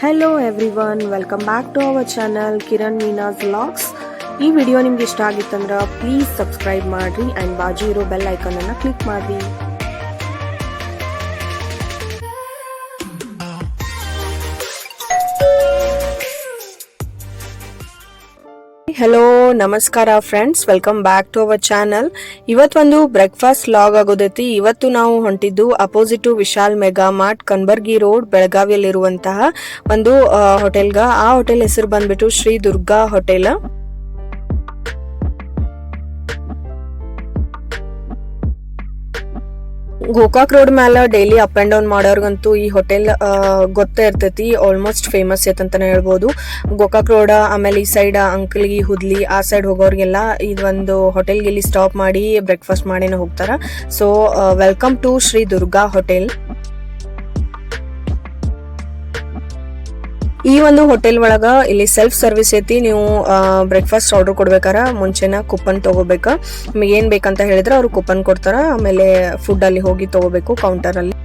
Hello everyone welcome back to our channel Kiran Meena's vlogs ಈ video ನಿಮ್ಗೆ ಇಷ್ಟ ಆಗಿತ್ತಂದ್ರೆ ಪ್ಲೀಸ್ ಸಬ್ಸ್ಕ್ರೈಬ್ ಮಾಡ್ರಿ ಆ್ಯಂಡ್ ಬಾಜು ಇರೋ ಬೆಲ್ ಐಕನನ್ನು ಕ್ಲಿಕ್ ಮಾಡ್ರಿ. ಹೆಲೋ ನಮಸ್ಕಾರ friends welcome back to our channel ಇವತ್ತೊಂದು ಬ್ರೇಕ್ಫಾಸ್ಟ್ ಲಾಗ್ ಆಗೋದೈತಿ. ಇವತ್ತು ನಾವು ಹೊಂಟಿದ್ದು opposite Vishal Mega Mart Kanbargi road, ಬೆಳಗಾವಿಯಲ್ಲಿರುವಂತಹ ಒಂದು ಹೋಟೆಲ್ಗ ಆ ಹೋಟೆಲ್ ಹೆಸರು ಬಂದ್ಬಿಟ್ಟು ಶ್ರೀ ದುರ್ಗಾ ಹೋಟೆಲ್ ಗೋಕಾಕ್ ರೋಡ್ ಮ್ಯಾಲ ಡೈಲಿ ಅಪ್ ಅಂಡ್ ಡೌನ್ ಮಾಡೋರ್ಗಂತೂ ಈ ಹೋಟೆಲ್ ಗೊತ್ತೇ ಇರ್ತೈತಿ. ಆಲ್ಮೋಸ್ಟ್ ಫೇಮಸ್ ಐತಂತಾನೆ ಹೇಳ್ಬೋದು. ಗೋಕಾಕ್ ರೋಡ್, ಆಮೇಲೆ ಈ ಸೈಡ್ ಅಂಕಲ್ಗಿ ಹುದ್ಲಿ, ಆ ಸೈಡ್ ಹೋಗೋರ್ಗೆಲ್ಲ ಇದೊಂದು ಹೋಟೆಲ್ಗೆ ಇಲ್ಲಿ ಸ್ಟಾಪ್ ಮಾಡಿ ಬ್ರೇಕ್ಫಾಸ್ಟ್ ಮಾಡಿನ ಹೋಗ್ತಾರ. So welcome to Shri Durga hotel ಈ ಒಂದು ಹೋಟೆಲ್ ಒಳಗ ಇಲ್ಲಿ ಸೆಲ್ಫ್ ಸರ್ವಿಸ್ ಐತಿ. ನೀವು ಬ್ರೇಕ್ಫಾಸ್ಟ್ ಆರ್ಡರ್ ಕೊಡ್ಬೇಕಾರ, ಮುಂಚೆನ ಕೂಪನ್ ತಗೋಬೇಕ. ನಿಮಗೆ ಏನ್ ಬೇಕಂತ ಹೇಳಿದ್ರೆ ಅವ್ರು ಕೂಪನ್ ಕೊಡ್ತಾರ. ಆಮೇಲೆ ಫುಡ್ ಅಲ್ಲಿ ಹೋಗಿ ತಗೋಬೇಕು ಕೌಂಟರ್ ಅಲ್ಲಿ.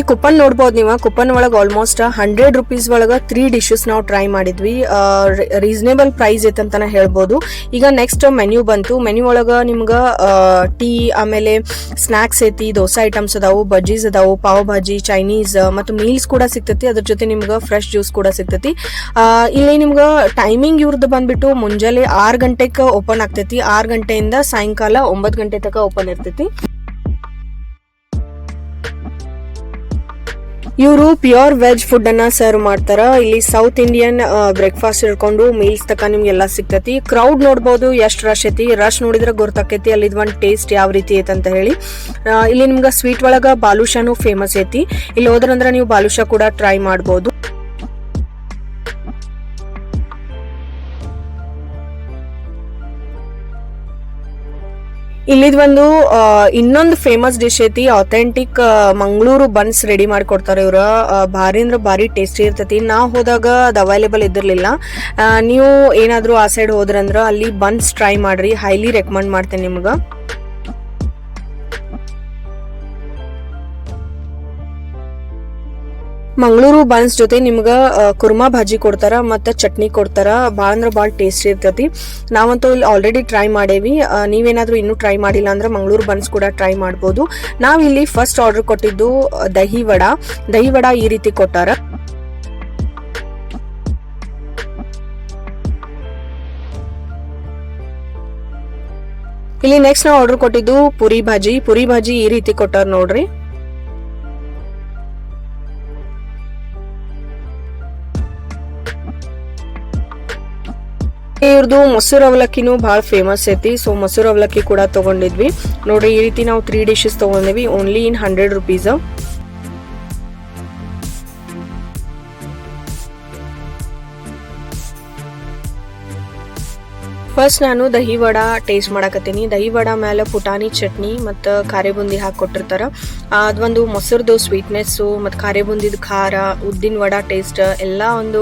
ಇಲ್ಲಿ ಕುಪನ್ ನೋಡ್ಬೋದು ನೀವು. ಕುಪನ್ ಒಳಗೆ ಆಲ್ಮೋಸ್ಟ್ ಹಂಡ್ರೆಡ್ ರುಪೀಸ್ ಒಳಗ ತ್ರೀ ಡಿಶಸ್ ನಾವು ಟ್ರೈ ಮಾಡಿದ್ವಿ. ರೀಸನೇಬಲ್ ಪ್ರೈಸ್ ಐತಂತಾನೆ ಹೇಳ್ಬೋದು. ಈಗ ನೆಕ್ಸ್ಟ್ ಮೆನ್ಯೂ ಬಂತು. ಮೆನ್ಯೂ ಒಳಗ ನಿಮ್ಗ ಟೀ ಆಮೇಲೆ ಸ್ನಾಕ್ಸ್ ಐತಿ, ದೋಸೆ ಐಟಮ್ಸ್ ಅದಾವು, ಬಜ್ಜೀಸ್ ಅದಾವು, ಪಾವ್ ಭಾಜಿ ಚೈನೀಸ್ ಮತ್ತು ಮೀಲ್ಸ್ ಕೂಡ ಸಿಗ್ತೈತಿ. ಅದ್ರ ಜೊತೆ ನಿಮ್ಗೆ ಫ್ರೆಶ್ ಜ್ಯೂಸ್ ಕೂಡ ಸಿಗ್ತೈತಿ. ಇಲ್ಲಿ ನಿಮ್ಗೆ ಟೈಮಿಂಗ್ ಇವ್ರದ್ದು ಬಂದ್ಬಿಟ್ಟು ಮುಂಜಾನೆ ಆರು ಗಂಟೆಗೆ ಓಪನ್ ಆಗ್ತೈತಿ. ಆರು ಗಂಟೆಯಿಂದ ಸಾಯಂಕಾಲ ಒಂಬತ್ತು ಗಂಟೆ ತನಕ ಓಪನ್ ಇರ್ತೈತಿ. ಇವರು ಪ್ಯೂರ್ ವೆಜ್ ಫುಡ್ ಅನ್ನ ಸರ್ವ್ ಮಾಡ್ತಾರ. ಇಲ್ಲಿ ಸೌತ್ ಇಂಡಿಯನ್ ಬ್ರೇಕ್ಫಾಸ್ಟ್ ಹಿಡ್ಕೊಂಡು ಮೀಲ್ಸ್ ತಕ ನಿಮ್ಗೆ ಎಲ್ಲ ಸಿಗ್ತೈತಿ. ಕ್ರೌಡ್ ನೋಡ್ಬೋದು, ಎಷ್ಟು ರಶ್ ಐತಿ. ರಶ್ ನೋಡಿದ್ರೆ ಗೊತ್ತಾಕೈತಿ ಅಲ್ಲಿ ಒಂದು ಟೇಸ್ಟ್ ಯಾವ ರೀತಿ ಐತೆ ಅಂತ ಹೇಳಿ. ಇಲ್ಲಿ ನಿಮ್ಗೆ ಸ್ವೀಟ್ ಒಳಗ ಬಾಲುಷಾನು ಫೇಮಸ್ ಐತಿ. ಇಲ್ಲಿ ಹೋದ್ರಂದ್ರ ನೀವು ಬಾಲುಷಾ ಕೂಡ ಟ್ರೈ ಮಾಡ್ಬೋದು. ಇಲ್ಲಿದ್ ಒಂದು ಇನ್ನೊಂದು ಫೇಮಸ್ ಡಿಶ್ ಐತಿ ಅಥೆಂಟಿಕ್ ಮಂಗಳೂರು ಬನ್ಸ್ ರೆಡಿ ಮಾಡ್ಕೊಡ್ತಾರೆ ಇವ್ರ. ಆ, ಭಾರಿ ಅಂದ್ರೆ ಭಾರಿ ಟೇಸ್ಟಿ ಇರ್ತೈತಿ. ನಾ ಹೋದಾಗ ಅದು ಅವೈಲೇಬಲ್ ಇದ್ದಿರ್ಲಿಲ್ಲ. ನೀವು ಏನಾದ್ರೂ ಆ ಸೈಡ್ ಹೋದ್ರಂದ್ರ ಅಲ್ಲಿ ಬನ್ಸ್ ಟ್ರೈ ಮಾಡ್ರಿ. ಹೈಲಿ ರೆಕಮೆಂಡ್ ಮಾಡ್ತೇನೆ ನಿಮ್ಗೆ. ಮಂಗಳೂರು ಬನ್ಸ್ ಜೊತೆ ನಿಮ್ಗೆ ಕುರ್ಮಾ ಭಾಜಿ ಕೊಡ್ತಾರ ಮತ್ತು ಚಟ್ನಿ ಕೊಡ್ತಾರ. ಭಾಳ ಅಂದ್ರೆ ಭಾಳ ಟೇಸ್ಟಿ ಇರ್ತೈತಿ. ನಾವಂತೂ ಇಲ್ಲಿ ಆಲ್ರೆಡಿ ಟ್ರೈ ಮಾಡೇವಿ. ನೀವೇನಾದರೂ ಇನ್ನೂ ಟ್ರೈ ಮಾಡಿಲ್ಲ ಅಂದ್ರೆ ಮಂಗಳೂರು ಬನ್ಸ್ ಕೂಡ ಟ್ರೈ ಮಾಡ್ಬೋದು. ನಾವು ಇಲ್ಲಿ ಫಸ್ಟ್ ಆರ್ಡರ್ ಕೊಟ್ಟಿದ್ದು ದಹಿ ವಡ. ದಹಿ ವಡ ಈ ರೀತಿ ಕೊಟ್ಟಾರ. ಇಲ್ಲಿ ನೆಕ್ಸ್ಟ್ ನಾವು ಆರ್ಡರ್ ಕೊಟ್ಟಿದ್ದು ಪುರಿ ಭಾಜಿ. ಪುರಿ ಭಾಜಿ ಈ ರೀತಿ ಕೊಟ್ಟಾರ ನೋಡ್ರಿ. ಇವ್ರದ್ದು ಮೊಸರು ಅವಲಕ್ಕಿನೂ ಭಾಳ ಫೇಮಸ್ ಐತಿ. ಸೊ ಮೊಸರು ಅವಲಕ್ಕಿ ಕೂಡ ತಗೊಂಡಿದ್ವಿ. ನೋಡ್ರಿ, ಈ ರೀತಿ ನಾವು three dishes ತಗೊಂಡಿವಿ only in hundred rupees first ನಾನು ದಹಿ ವಡ ಟೇಸ್ಟ್ ಮಾಡಕತ್ತೀನಿ. ದಹಿ ವಡ ಮೇಲೆ ಪುಟಾಣಿ ಚಟ್ನಿ ಮತ್ತು ಖಾರೆ ಬುಂದಿ ಹಾಕಿ ಕೊಟ್ಟಿರ್ತಾರೆ. ಅದು ಅದೊಂದು ಮೊಸರದು ಸ್ವೀಟ್ನೆಸ್ಸು ಮತ್ತು ಖಾರೆ ಬುಂದಿದ ಖಾರ, ಉದ್ದಿನ ವಡ ಟೇಸ್ಟ್ ಎಲ್ಲ ಒಂದು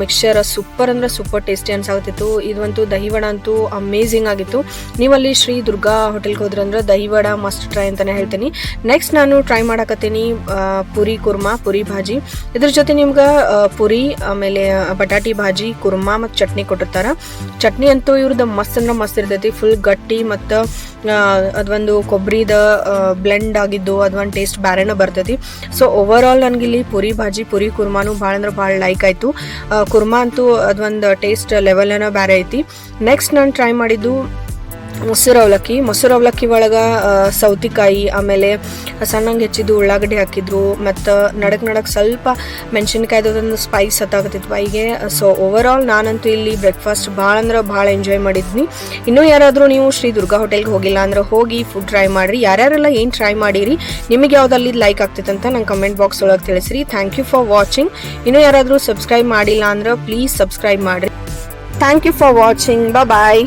ಮಿಕ್ಸ್ಚರ್ ಸೂಪರ್ ಅಂದ್ರೆ ಸೂಪರ್ ಟೇಸ್ಟಿ ಅನ್ಸಾಗುತ್ತಿತ್ತು ಇದಂತೂ ದಹಿ ವಡ ಅಂತೂ ಅಮೇಝಿಂಗ್ ಆಗಿತ್ತು. ನೀವಲ್ಲಿ ಶ್ರೀ ದುರ್ಗಾ ಹೋಟೆಲ್ಗೆ ಹೋದ್ರಂದ್ರೆ ದಹಿ ವಡ ಮಸ್ಟ್ ಟ್ರೈ ಅಂತಲೇ ಹೇಳ್ತೀನಿ. ನೆಕ್ಸ್ಟ್ ನಾನು ಟ್ರೈ ಮಾಡಕತ್ತೀನಿ ಪುರಿ ಕುರ್ಮಾ, ಪುರಿ ಭಾಜಿ. ಇದ್ರ ಜೊತೆ ನಿಮ್ಗೆ ಪುರಿ, ಆಮೇಲೆ ಬಟಾಟಿ ಭಾಜಿ, ಕುರ್ಮಾ ಮತ್ತು ಚಟ್ನಿ ಕೊಟ್ಟಿರ್ತಾರೆ. ಚಟ್ನಿ ಅಂತೂ ಇವ್ರದ್ದು ಮಸ್ತ್ ಅಂದ್ರೆ ಮಸ್ತ್ ಇರ್ತೈತಿ. ಫುಲ್ ಗಟ್ಟಿ ಮತ್ತು ಅದೊಂದು ಕೊಬ್ಬರಿದ ಬ್ಲೆಂಡ್ ಆಗಿದ್ದು ಅದೊಂದು ಟೇಸ್ಟ್ ಬ್ಯಾರೆನ ಬರ್ತೈತಿ. ಸೊ ಓವರ್ ಆಲ್ ಇಲ್ಲಿ ಪುರಿ ಭಾಜಿ, ಪುರಿ ಕುರ್ಮಾನು ಭಾಳ ಅಂದ್ರೆ ಭಾಳ ಲೈಕ್ ಆಯಿತು. ಕುರ್ಮಾ ಅಂತೂ ಅದೊಂದು ಟೇಸ್ಟ್ ಲೆವೆಲ್ನ ಬೇರೆ ಐತಿ. ನೆಕ್ಸ್ಟ್ ನಾನು ಟ್ರೈ ಮಾಡಿದ್ದು ಮೊಸರು ಅವಲಕ್ಕಿ. ಮೊಸರು ಅವಲಕ್ಕಿ ಒಳಗೆ ಸೌತಿಕಾಯಿ, ಆಮೇಲೆ ಸಣ್ಣಂಗೆ ಹೆಚ್ಚಿದ್ದು ಉಳ್ಳಾಗಡ್ಡಿ ಹಾಕಿದ್ರು. ಮತ್ತು ನಡಕ್ ನಡಕ್ ಸ್ವಲ್ಪ ಮೆಣಸಿನ್ಕಾಯ್ದೊಂದು ಸ್ಪೈಸ್ ಹತ್ತಾಗತ್ತಿತ್ತು ಬಾಯಿಗೆ ಸೊ ಓವರ್ ಆಲ್ ನಾನಂತೂ ಇಲ್ಲಿ ಬ್ರೇಕ್ಫಾಸ್ಟ್ ಭಾಳ ಅಂದ್ರೆ ಭಾಳ ಎಂಜಾಯ್ ಮಾಡಿದ್ನಿ. ಇನ್ನೂ ಯಾರಾದರೂ ನೀವು ಶ್ರೀ ದುರ್ಗಾ ಹೋಟೆಲ್ಗೆ ಹೋಗಿಲ್ಲ ಅಂದ್ರೆ ಹೋಗಿ ಫುಡ್ ಟ್ರೈ ಮಾಡಿರಿ. ಯಾರ್ಯಾರೆಲ್ಲ ಏನು ಟ್ರೈ ಮಾಡಿರಿ, ನಿಮಗೆ ಯಾವುದಲ್ಲಿ ಲೈಕ್ ಆಗ್ತೈತೆ ಅಂತ ನಂಗೆ ಕಮೆಂಟ್ ಬಾಕ್ಸ್ ಒಳಗೆ ತಿಳಿಸ್ರಿ. ಥ್ಯಾಂಕ್ ಯು ಫಾರ್ ವಾಚಿಂಗ್ ಇನ್ನೂ ಯಾರಾದರೂ ಸಬ್ಸ್ಕ್ರೈಬ್ ಮಾಡಿಲ್ಲ ಅಂದ್ರೆ ಪ್ಲೀಸ್ ಸಬ್ಸ್ಕ್ರೈಬ್ ಮಾಡಿರಿ. Thank you for watching bye